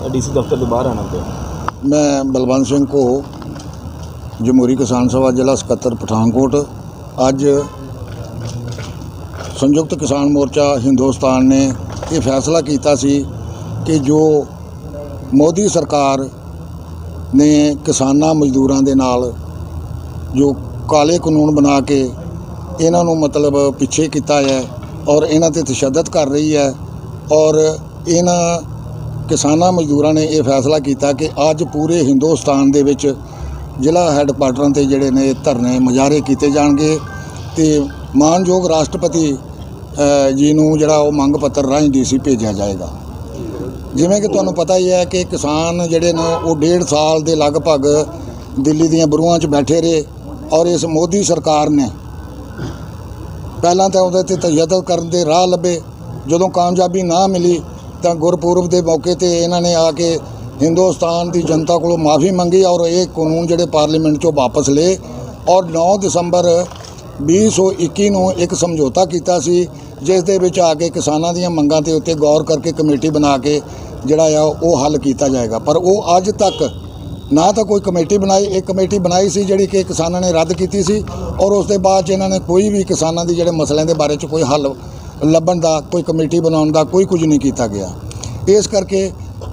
ਤੋਂ ਡੀਸੀ ਦਫ਼ਤਰ ਦੇ ਬਾਹਰ ਆਣਾ ਪਿਆ। ਮੈਂ ਬਲਵੰਤ ਸਿੰਘ ਕੋ ਜਮਹੂਰੀ ਕਿਸਾਨ ਸਭਾ ਜ਼ਿਲ੍ਹਾ ਸਕੱਤਰ ਪਠਾਨਕੋਟ। ਅੱਜ ਸੰਯੁਕਤ ਕਿਸਾਨ ਮੋਰਚਾ ਹਿੰਦੁਸਤਾਨ ਨੇ ਇਹ ਫੈਸਲਾ ਕੀਤਾ ਸੀ ਕਿ ਜੋ ਮੋਦੀ ਸਰਕਾਰ ਨੇ ਕਿਸਾਨਾਂ ਮਜ਼ਦੂਰਾਂ ਦੇ ਨਾਲ ਜੋ ਕਾਲੇ ਕਾਨੂੰਨ ਬਣਾ ਕੇ ਇਹਨਾਂ ਨੂੰ ਮਤਲਬ ਪਿੱਛੇ ਕੀਤਾ ਹੈ ਔਰ ਇਹਨਾਂ ਤੇ ਤਸ਼ੱਦਦ ਕਰ ਰਹੀ ਹੈ ਔਰ ਇਹਨਾਂ ਕਿਸਾਨਾਂ ਮਜ਼ਦੂਰਾਂ ਨੇ ਇਹ ਫੈਸਲਾ ਕੀਤਾ ਕਿ ਅੱਜ ਪੂਰੇ ਹਿੰਦੁਸਤਾਨ ਦੇ ਵਿੱਚ ਜ਼ਿਲ੍ਹਾ ਹੈੱਡਕੁਆਟਰਾਂ ਤੇ ਜਿਹੜੇ ਨੇ ਧਰਨੇ ਮੁਜ਼ਾਹਰੇ ਕੀਤੇ ਜਾਣਗੇ ਤੇ ਮਾਨਯੋਗ ਰਾਸ਼ਟਰਪਤੀ ਜੀ ਨੂੰ ਜਿਹੜਾ ਉਹ ਮੰਗ ਪੱਤਰ ਰਾਹੀਂ ਡੀਸੀ ਭੇਜਿਆ ਜਾਏਗਾ। ਜਿਵੇਂ ਕਿ ਤੁਹਾਨੂੰ ਪਤਾ ਹੀ ਹੈ ਕਿ ਕਿਸਾਨ ਜਿਹੜੇ ਨੇ ਉਹ ਡੇਢ ਸਾਲ ਦੇ ਲਗਭਗ ਦਿੱਲੀ ਦੀਆਂ ਬਰੂਹਾਂ 'ਚ ਬੈਠੇ ਰਹੇ ਔਰ ਇਸ ਮੋਦੀ ਸਰਕਾਰ ਨੇ ਪਹਿਲਾਂ ਤਾਂ ਉਹਦੇ ਤੇ ਤਸ਼ੱਦਦ ਕਰਨ ਦੇ ਰਾਹ ਲੱਭੇ। ਜਦੋਂ ਕਾਮਯਾਬੀ ਨਾ ਮਿਲੀ ਤਾਂ ਗੁਰਪੁਰਬ ਦੇ ਮੌਕੇ ਤੇ ਇਹਨਾਂ ਨੇ ਆ ਕੇ ਹਿੰਦੁਸਤਾਨ ਦੀ ਜਨਤਾ ਕੋਲੋਂ ਮਾਫੀ ਮੰਗੀ ਔਰ ਇਹ ਕਾਨੂੰਨ ਜਿਹੜੇ ਪਾਰਲੀਮੈਂਟ 'ਚੋਂ ਵਾਪਸ ਲਏ ਔਰ 9 ਦਸੰਬਰ 2021 ਨੂੰ ਇੱਕ ਸਮਝੌਤਾ ਕੀਤਾ ਸੀ, ਜਿਸ ਦੇ ਵਿੱਚ ਆ ਕੇ ਕਿਸਾਨਾਂ ਦੀਆਂ ਮੰਗਾਂ ਤੇ ਉੱਤੇ ਗੌਰ ਕਰਕੇ ਕਮੇਟੀ ਬਣਾ ਕੇ ਜਿਹੜਾ ਆ ਉਹ ਹੱਲ ਕੀਤਾ ਜਾਏਗਾ। ਪਰ ਉਹ ਅੱਜ ਤੱਕ ਨਾ ਤਾਂ ਕੋਈ ਕਮੇਟੀ ਬਣਾਈ, ਇੱਕ ਕਮੇਟੀ ਬਣਾਈ ਸੀ ਜਿਹੜੀ ਕਿ ਕਿਸਾਨਾਂ ਨੇ ਰੱਦ ਕੀਤੀ ਸੀ ਔਰ ਉਸ ਦੇ ਬਾਅਦ 'ਚ ਇਹਨਾਂ ਨੇ ਕੋਈ ਵੀ ਕਿਸਾਨਾਂ ਦੀ ਜਿਹੜੇ ਮਸਲਿਆਂ ਦੇ ਬਾਰੇ 'ਚ ਕੋਈ ਹੱਲ ਲੱਭਣ ਦਾ, ਕੋਈ ਕਮੇਟੀ ਬਣਾਉਣ ਦਾ ਕੋਈ ਕੁਝ ਨਹੀਂ ਕੀਤਾ ਗਿਆ। ਇਸ ਕਰਕੇ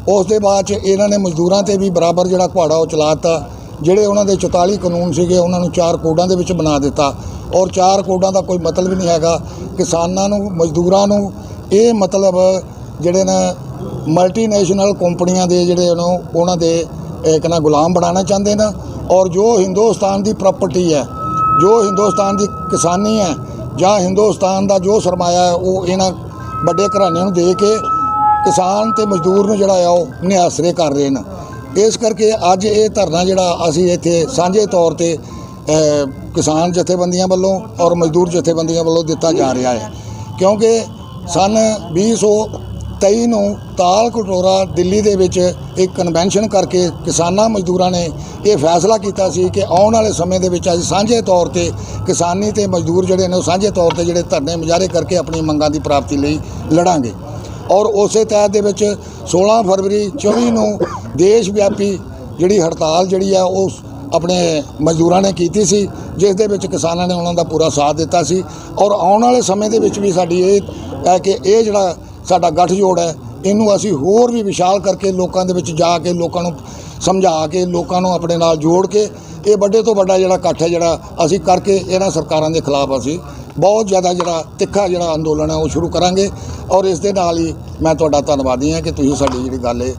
ਉਸ ਦੇ ਬਾਅਦ 'ਚ ਇਹਨਾਂ ਨੇ ਮਜ਼ਦੂਰਾਂ ਤੇ ਵੀ ਬਰਾਬਰ ਜਿਹੜਾ ਘੁਆੜਾ ਉਹ ਚਲਾਤਾ, ਜਿਹੜੇ ਉਹਨਾਂ ਦੇ 44 ਕਾਨੂੰਨ ਸੀਗੇ, ਉਹਨਾਂ ਨੂੰ ਚਾਰ ਕੋਡਾਂ ਦੇ ਵਿੱਚ ਬਣਾ ਦਿੱਤਾ। ਔਰ ਚਾਰ ਕੋਡਾਂ ਦਾ ਕੋਈ ਮਤਲਬ ਨਹੀਂ ਹੈਗਾ। ਕਿਸਾਨਾਂ ਨੂੰ, ਮਜ਼ਦੂਰਾਂ ਨੂੰ ਇਹ ਮਤਲਬ ਜਿਹੜੇ ਨੇ ਮਲਟੀਨੈਸ਼ਨਲ ਕੰਪਨੀਆਂ ਦੇ ਜਿਹੜੇ ਨੂੰ, ਉਹਨਾਂ ਦੇ ਇੱਕ ਨਾ ਗੁਲਾਮ ਬਣਾਉਣਾ ਚਾਹੁੰਦੇ ਨੇ। ਔਰ ਜੋ ਹਿੰਦੁਸਤਾਨ ਦੀ ਪ੍ਰਾਪਰਟੀ ਹੈ, ਜੋ ਹਿੰਦੁਸਤਾਨ ਦੀ ਕਿਸਾਨੀ ਹੈ ਜਾਂ ਹਿੰਦੁਸਤਾਨ ਦਾ ਜੋ ਸਰਮਾਇਆ ਹੈ, ਉਹ ਇਹਨਾਂ ਵੱਡੇ ਘਰਾਣਿਆਂ ਨੂੰ ਦੇ ਕੇ ਕਿਸਾਨ ਤੇ ਮਜ਼ਦੂਰ ਨੂੰ ਜਿਹੜਾ ਆ, ਉਹ ਨਿਆਸਰੇ ਕਰ ਰਹੇ ਨੇ। ਇਸ ਕਰਕੇ ਅੱਜ ਇਹ ਧਰਨਾ ਜਿਹੜਾ ਅਸੀਂ ਇੱਥੇ ਸਾਂਝੇ ਤੌਰ ਤੇ ਕਿਸਾਨ ਜਥੇਬੰਦੀਆਂ ਵੱਲੋਂ ਔਰ ਮਜ਼ਦੂਰ ਜਥੇਬੰਦੀਆਂ ਵੱਲੋਂ ਦਿੱਤਾ ਜਾ ਰਿਹਾ ਹੈ। ਕਿਉਂਕਿ ਸਨ 2023 ਨੂੰ ਤਾਲ ਕਟੋਰਾ ਦਿੱਲੀ ਦੇ ਵਿੱਚ ਇੱਕ ਕਨਵੈਨਸ਼ਨ ਕਰਕੇ ਕਿਸਾਨਾਂ ਮਜ਼ਦੂਰਾਂ ਨੇ ਇਹ ਫੈਸਲਾ ਕੀਤਾ ਸੀ ਕਿ ਆਉਣ ਵਾਲੇ ਸਮੇਂ ਦੇ ਵਿੱਚ ਅਸੀਂ ਸਾਂਝੇ ਤੌਰ ਤੇ ਕਿਸਾਨੀ ਤੇ ਮਜ਼ਦੂਰ ਜਿਹੜੇ ਨੇ ਉਹ ਸਾਂਝੇ ਤੌਰ ਤੇ ਜਿਹੜੇ ਧਰਨੇ ਮੁਜ਼ਾਹਰੇ ਕਰਕੇ ਆਪਣੀ ਮੰਗਾਂ ਦੀ ਪ੍ਰਾਪਤੀ ਲਈ ਲੜਾਂਗੇ। ਔਰ ਉਸੇ ਤਹਿਤ ਦੇ ਵਿੱਚ 16 ਫਰਵਰੀ 24 ਨੂੰ ਦੇਸ਼ ਵਿਆਪੀ ਜਿਹੜੀ ਹੜਤਾਲ ਜਿਹੜੀ ਆ, ਉਹ ਆਪਣੇ ਮਜ਼ਦੂਰਾਂ ਨੇ ਕੀਤੀ ਸੀ, ਜਿਸ ਦੇ ਵਿੱਚ ਕਿਸਾਨਾਂ ਨੇ ਉਹਨਾਂ ਦਾ ਪੂਰਾ ਸਾਥ ਦਿੱਤਾ ਸੀ। ਔਰ ਆਉਣ ਵਾਲੇ ਸਮੇਂ ਦੇ ਵਿੱਚ ਵੀ ਸਾਡੀ ਇਹ ਹੈ ਕਿ ਇਹ ਜਿਹੜਾ ਸਾਡਾ ਗੱਠਜੋੜ ਹੈ। ਇਹਨੂੰ ਅਸੀਂ ਹੋਰ ਵੀ ਵਿਸ਼ਾਲ ਕਰਕੇ ਲੋਕਾਂ ਦੇ ਵਿੱਚ ਜਾ ਕੇ, ਲੋਕਾਂ ਨੂੰ ਸਮਝਾ ਕੇ, ਲੋਕਾਂ ਨੂੰ ਆਪਣੇ ਨਾਲ ਜੋੜ ਕੇ, ਇਹ ਵੱਡੇ ਤੋਂ ਵੱਡਾ ਜਿਹੜਾ ਇਕੱਠ ਹੈ, ਜਿਹੜਾ ਅਸੀਂ ਕਰਕੇ ਇਹਨਾਂ ਸਰਕਾਰਾਂ ਦੇ ਖਿਲਾਫ ਅਸੀਂ ਬਹੁਤ ਜ਼ਿਆਦਾ ਜਿਹੜਾ ਤਿੱਖਾ ਜਿਹੜਾ ਅੰਦੋਲਨ ਹੈ, ਉਹ ਸ਼ੁਰੂ ਕਰਾਂਗੇ। ਔਰ ਇਸ ਦੇ ਨਾਲ ਹੀ ਮੈਂ ਤੁਹਾਡਾ ਧੰਨਵਾਦੀ ਹਾਂ ਕਿ ਤੁਸੀਂ ਸਾਡੀ ਜਿਹੜੀ ਗੱਲ ਹੈ